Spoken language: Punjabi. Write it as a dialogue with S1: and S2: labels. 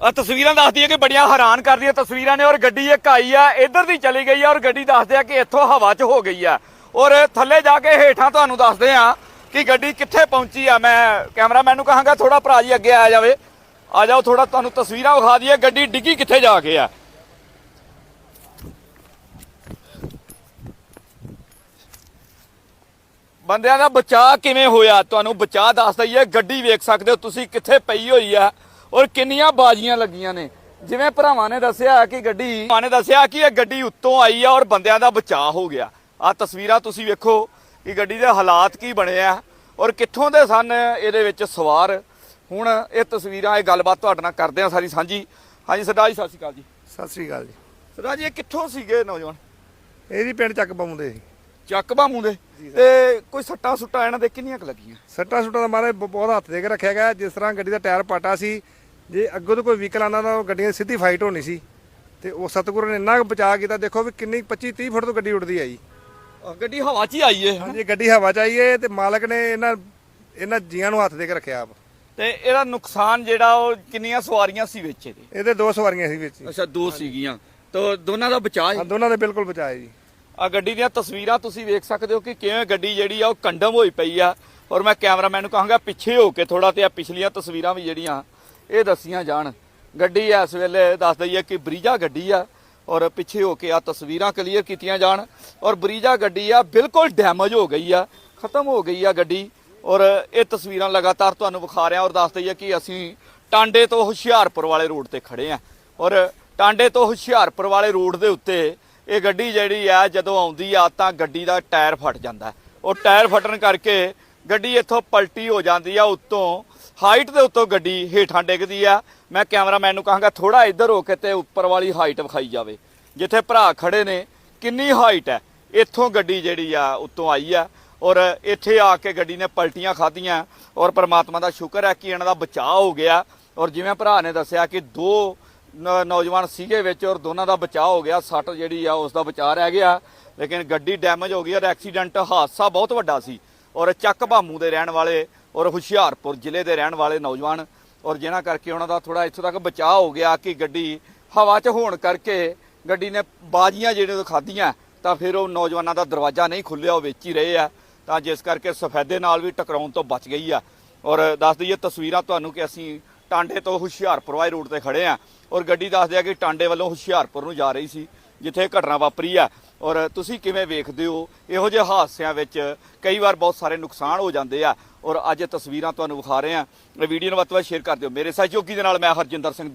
S1: ਆ ਤਸਵੀਰਾਂ ਦੱਸਦੀ ਹੈ ਕਿ ਬੜੀਆਂ ਹੈਰਾਨ ਕਰਦੀਆਂ ਤਸਵੀਰਾਂ ਨੇ ਔਰ ਗੱਡੀ ਇੱਕ ਆਈ ਆ, ਇੱਧਰ ਦੀ ਚਲੀ ਗਈ ਆ ਔਰ ਗੱਡੀ ਦੱਸਦੇ ਆ ਕਿ ਇੱਥੋਂ ਹਵਾ 'ਚ ਹੋ ਗਈ ਆ। ਔਰ ਥੱਲੇ ਜਾ ਕੇ ਹੇਠਾਂ ਤੁਹਾਨੂੰ ਦੱਸਦੇ ਆ ਕਿ ਗੱਡੀ ਕਿੱਥੇ ਪਹੁੰਚੀ ਆ। ਮੈਂ ਕੈਮਰਾਮੈਨ ਨੂੰ ਕਹਾਂਗਾ ਥੋੜਾ ਭਰਾ ਜੀ ਅੱਗੇ ਆ ਜਾਵੇ। ਆ ਜਾਓ ਥੋੜਾ ਤੁਹਾਨੂੰ ਤਸਵੀਰਾਂ ਵਿਖਾ ਦਈਏ, ਗੱਡੀ ਡਿੱਗੀ ਕਿੱਥੇ ਜਾ ਕੇ ਆ। ਬੰਦਿਆਂ ਦਾ ਬਚਾਅ ਕਿਵੇਂ ਹੋਇਆ? ਤੁਹਾਨੂੰ ਬਚਾਅ ਦੱਸ ਦਈਏ, ਗੱਡੀ ਵੇਖ ਸਕਦੇ ਹੋ ਤੁਸੀਂ ਕਿੱਥੇ ਪਈ ਹੋਈ ਆ। ਔਰ ਕਿੰਨੀਆਂ ਬਾਜੀਆਂ ਲੱਗੀਆਂ ਨੇ। ਜਿਵੇਂ ਭਰਾਵਾਂ ਨੇ ਦੱਸਿਆ ਕਿ ਗੱਡੀ ਭਰਾਵਾਂ ਨੇ ਦੱਸਿਆ ਕਿ ਇਹ ਗੱਡੀ ਉੱਤੋਂ ਆਈ ਆ ਔਰ ਬੰਦਿਆਂ ਦਾ ਬਚਾਅ ਹੋ ਗਿਆ। ਆ ਤਸਵੀਰਾਂ ਤੁਸੀਂ ਵੇਖੋ ਕਿ ਗੱਡੀ ਦੇ ਹਾਲਾਤ ਕੀ ਬਣੇ ਆ ਔਰ ਕਿੱਥੋਂ ਦੇ ਸਨ ਇਹਦੇ ਵਿੱਚ ਸਵਾਰ। ਹੁਣ ਇਹ ਤਸਵੀਰਾਂ ਇਹ ਗੱਲਬਾਤ ਤੁਹਾਡੇ ਨਾਲ ਕਰਦੇ ਆ ਸਾਰੀ ਸਾਂਝੀ। ਹਾਂਜੀ ਸਰਦਾਰ ਜੀ ਸਤਿ ਸ਼੍ਰੀ ਅਕਾਲ ਜੀ।
S2: ਸਤਿ ਸ੍ਰੀ ਅਕਾਲ ਜੀ।
S1: ਸਰਦਾਰ ਜੀ ਇਹ ਕਿੱਥੋਂ ਸੀਗੇ ਨੌਜਵਾਨ?
S2: ਇਹਦੀ ਪਿੰਡ ਚੱਕ ਪਾਉਂਦੇ ਸੀ।
S1: ਚੱਕ ਬਾਮੂ ਦੇ ਤੇ ਕੋਈ ਸੱਟਾਂ ਸੁੱਟਾਂ ਇਹਨਾਂ ਦੇ ਕਿੰਨੀਆਂ ਕੁ ਲੱਗੀਆਂ?
S2: ਸੱਟਾ ਸੁੱਟਾਂ ਦਾ ਮਾਰੇ ਬਹੁਤ ਹੱਥ ਦੇ ਕੇ ਰੱਖਿਆ ਗਿਆ। ਜਿਸ ਤਰ੍ਹਾਂ ਗੱਡੀ ਦਾ ਟਾਇਰ ਪਾਟਾ ਸੀ ਜੇ ਅੱਗੋਂ ਤੋਂ ਕੋਈ ਵਹੀਕਲ ਆਉਂਦਾ ਤਾਂ ਉਹ ਗੱਡੀਆਂ ਦੀ ਸਿੱਧੀ ਫਾਈਟ ਹੋਣੀ ਸੀ। ਤੇ ਉਹ ਸਤਿਗੁਰੂ ਨੇ ਇੰਨਾ ਬਚਾ ਕੀਤਾ ਦੇਖੋ ਵੀ ਕਿੰਨੀ 25 30 ਫੁੱਟ ਤੋਂ ਗੱਡੀ ਉੱਡਦੀ ਆਈ।
S1: ਅਹ ਗੱਡੀ ਹਵਾ 'ਚ ਹੀ ਆਈ ਏ।
S2: ਹਾਂਜੀ ਗੱਡੀ ਹਵਾ ਚ ਆਈ ਏ ਤੇ ਮਾਲਕ ਨੇ ਇਹਨਾਂ ਇਹਨਾਂ ਜੀਆਂ ਨੂੰ ਹੱਥ ਦੇ ਕੇ ਰੱਖਿਆ ਆਪ।
S1: ਤੇ ਇਹਦਾ ਨੁਕਸਾਨ ਜਿਹੜਾ ਉਹ ਕਿੰਨੀਆਂ ਸਵਾਰੀਆਂ ਸੀ ਵਿੱਚ ਇਹਦੇ?
S2: ਇਹਦੇ ਦੋ ਸਵਾਰੀਆਂ ਸੀ ਵਿੱਚ ਹੀ।
S1: ਅੱਛਾ ਦੋ ਸੀਗੀਆਂ। ਤਾਂ ਦੋਨਾਂ ਦਾ ਬਚਾਅ
S2: ਹਾਂ।
S1: ਹੈ
S2: ਦੋਨਾਂ ਦੇ ਬਿਲਕੁਲ ਬਚਾਏ ਜੀ।
S1: ਆ ਗੱਡੀ ਦੀਆਂ ਤਸਵੀਰਾਂ ਤੁਸੀਂ ਵੇਖ ਸਕਦੇ ਹੋ ਕਿ ਕਿਵੇਂ ਗੱਡੀ ਜਿਹੜੀ ਆ ਉਹ ਕੰਡਮ ਹੋਈ ਪਈ ਆ। ਔਰ ਮੈਂ ਕੈਮਰਾਮੈਨ ਨੂੰ ਕਹਾਂਗਾ ਪਿੱਛੇ ਹੋ ਕੇ ਥੋੜਾ ਤੇ ਆ ਪਿਛਲੀਆਂ ਤਸਵੀਰਾਂ ਵੀ ਜਿਹੜੀਆਂ ਇਹ ਦੱਸੀਆਂ ਜਾਣ। ਗੱਡੀ ਇਸ ਵੇਲੇ ਦੱਸ ਦਈਏ ਕਿ ਬਰੀਜਾ ਗੱਡੀ ਆ ਔਰ ਪਿੱਛੇ ਹੋ ਕੇ ਆ ਤਸਵੀਰਾਂ ਕਲੀਅਰ ਕੀਤੀਆਂ ਜਾਣ ਔਰ ਬਰੀਜਾ ਗੱਡੀ ਆ ਬਿਲਕੁਲ ਡੈਮੇਜ ਹੋ ਗਈ ਆ, ਖਤਮ ਹੋ ਗਈ ਆ ਗੱਡੀ ਔਰ ਇਹ ਤਸਵੀਰਾਂ ਲਗਾਤਾਰ ਤੁਹਾਨੂੰ ਵਿਖਾ ਰਿਹਾ ਔਰ ਦੱਸ ਦਈਏ ਕਿ ਅਸੀਂ ਟਾਂਡੇ ਤੋਂ ਹੁਸ਼ਿਆਰਪੁਰ ਵਾਲੇ ਰੋਡ ਤੇ ਖੜੇ ਆ ਔਰ ਟਾਂਡੇ ਤੋਂ ਹੁਸ਼ਿਆਰਪੁਰ ਵਾਲੇ ਰੋਡ ਦੇ ਉੱਤੇ ਇਹ ਗੱਡੀ ਜਿਹੜੀ ਆ ਜਦੋਂ ਆਉਂਦੀ ਆ ਤਾਂ ਗੱਡੀ ਦਾ ਟਾਇਰ ਫਟ ਜਾਂਦਾ। ਔਰ ਟਾਇਰ ਫਟਣ ਕਰਕੇ ਗੱਡੀ ਇੱਥੋਂ ਪਲਟੀ ਹੋ ਜਾਂਦੀ ਆ ਉੱਤੋਂ ਹਾਈਟ ਦੇ ਉੱਤੋਂ ਗੱਡੀ ਹੇਠਾਂ ਡਿੱਗਦੀ ਆ। ਮੈਂ ਕੈਮਰਾਮੈਨ ਨੂੰ ਕਹਾਂਗਾ ਥੋੜਾ ਇੱਧਰ ਹੋ ਕੇ ਤੇ ਉੱਪਰ ਵਾਲੀ ਹਾਈਟ ਵਿਖਾਈ ਜਾਵੇ। ਜਿੱਥੇ ਭਰਾ ਖੜੇ ਨੇ, ਕਿੰਨੀ ਹਾਈਟ ਹੈ ਇੱਥੋਂ ਗੱਡੀ ਜਿਹੜੀ ਆ, ਉੱਤੋਂ ਆਈ ਆ ਔਰ ਇੱਥੇ ਆ ਕੇ ਗੱਡੀ ਨੇ ਪਲਟੀਆਂ ਖਾਧੀਆਂ ਔਰ ਪਰਮਾਤਮਾ ਦਾ ਸ਼ੁਕਰ ਹੈ ਕਿ ਇਹਨਾਂ ਦਾ ਬਚਾਅ ਹੋ ਗਿਆ। ਔਰ ਜਿਵੇਂ ਭਰਾ ਨੇ ਦੱਸਿਆ ਕਿ ਦੋ ਨ- ਨੌਜਵਾਨ ਸੀਗੇ ਵਿੱਚ ਔਰ ਦੋਨਾਂ ਦਾ ਬਚਾਅ ਹੋ ਗਿਆ, ਸੱਟ ਜਿਹੜੀ ਆ, ਉਸ ਦਾ ਬਚਾਅ ਰਹਿ ਗਿਆ। ਲੇਕਿਨ ਗੱਡੀ ਡੈਮੇਜ ਹੋ ਗਈ ਔਰ ਐਕਸੀਡੈਂਟ ਹਾਦਸਾ ਬਹੁਤ ਵੱਡਾ ਸੀ। ਔਰ ਚੱਕ ਭਾਮੂ ਦੇ ਰਹਿਣ ਵਾਲੇ ਔਰ ਹੁਸ਼ਿਆਰਪੁਰ ਜ਼ਿਲ੍ਹੇ ਦੇ ਰਹਿਣ ਵਾਲੇ ਨੌਜਵਾਨ ਔਰ ਜਿਨ੍ਹਾਂ ਕਰਕੇ ਉਹਨਾਂ ਦਾ ਥੋੜਾ ਇੱਥੋਂ ਤੱਕ ਬਚਾਅ ਹੋ ਗਿਆ ਕਿ ਗੱਡੀ ਹਵਾ 'ਚ ਹੋਣ ਕਰਕੇ ਗੱਡੀ ਨੇ ਬਾਜੀਆਂ ਜਿਹੜੀਆਂ ਖਾਧੀਆਂ, ਤਾਂ ਫਿਰ ਉਹ ਨੌਜਵਾਨਾਂ ਦਾ ਦਰਵਾਜ਼ਾ ਨਹੀਂ ਖੁੱਲਿਆ ਉਹ ਵੇਚ ਹੀ ਰਹੇ ਆ। ਤਾਂ ਜਿਸ ਕਰਕੇ ਸਫੈਦੇ ਨਾਲ ਵੀ ਟਕਰਾਉਣ ਤੋਂ ਬਚ ਗਈ ਆ। ਔਰ ਦੱਸ ਦਈਏ ਤਸਵੀਰਾਂ ਤੁਹਾਨੂੰ ਕਿ ਅਸੀਂ ਟਾਂਡੇ ਤੋਂ ਹੁਸ਼ਿਆਰਪੁਰ ਵਾਲੇ ਰੂਟ ਤੇ ਖੜੇ ਆ। ਔਰ ਗੱਡੀ ਦੱਸਦੇ ਆ ਕਿ ਟਾਂਡੇ ਵੱਲੋਂ ਹੁਸ਼ਿਆਰਪੁਰ ਨੂੰ ਜਾ ਰਹੀ ਸੀ। ਜਿੱਥੇ ਇਹ ਘਟਨਾ ਵਾਪਰੀ ਆ। ਔਰ ਤੁਸੀਂ ਕਿਵੇਂ ਵੇਖਦੇ ਹੋ? ਇਹੋ ਜਿਹੇ ਹਾਦਸਿਆਂ ਵਿੱਚ ਕਈ ਵਾਰ ਬਹੁਤ ਸਾਰੇ ਨੁਕਸਾਨ ਹੋ ਜਾਂਦੇ ਆ। ਔਰ ਅੱਜ ਤਸਵੀਰਾਂ ਤੁਹਾਨੂੰ ਵਿਖਾ ਰਹੇ ਆ ਇਹ ਵੀਡੀਓ ਨੂੰ ਵੱਧ ਤੋਂ ਵੱਧ ਸ਼ੇਅਰ ਕਰ ਦਿਓ। ਮੇਰੇ ਸਹਿਯੋਗੀ ਦੇ ਨਾਲ ਮੈਂ ਹਰਜਿੰਦਰ ਸਿੰਘ ਦੀ।